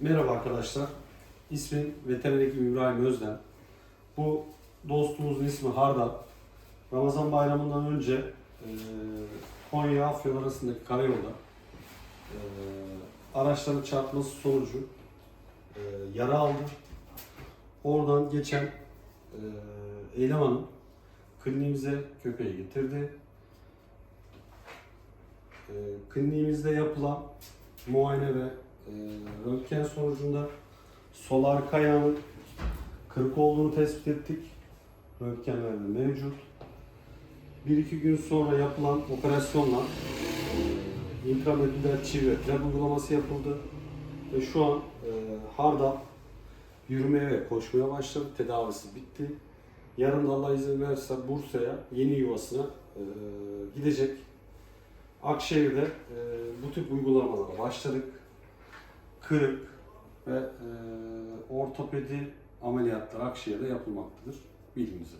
Merhaba arkadaşlar. İsmim veteriner hekim İbrahim Özden. Bu dostumuzun ismi Hardal. Ramazan bayramından önce e, Konya Afyon arasındaki karayolda e, araçların çarpması sonucu e, yara aldı. Oradan geçen e, Eylem Hanım kliniğimize köpeği getirdi. E, kliniğimizde yapılan muayene ve e, röntgen sonucunda sol arka ayağının kırık olduğunu tespit ettik. Röntgenlerde mevcut. Bir iki gün sonra yapılan operasyonla e, intramedüler çivi ve uygulaması yapıldı. Ve şu an e, Hardal yürümeye ve koşmaya başladı. Tedavisi bitti. Yarın Allah izin verirse Bursa'ya yeni yuvasına e, gidecek. Akşehir'de e, bu tip uygulamalara başladık. Kırık ve e, ortopedi ameliyatları Akşehir'de yapılmaktadır. Bilginize.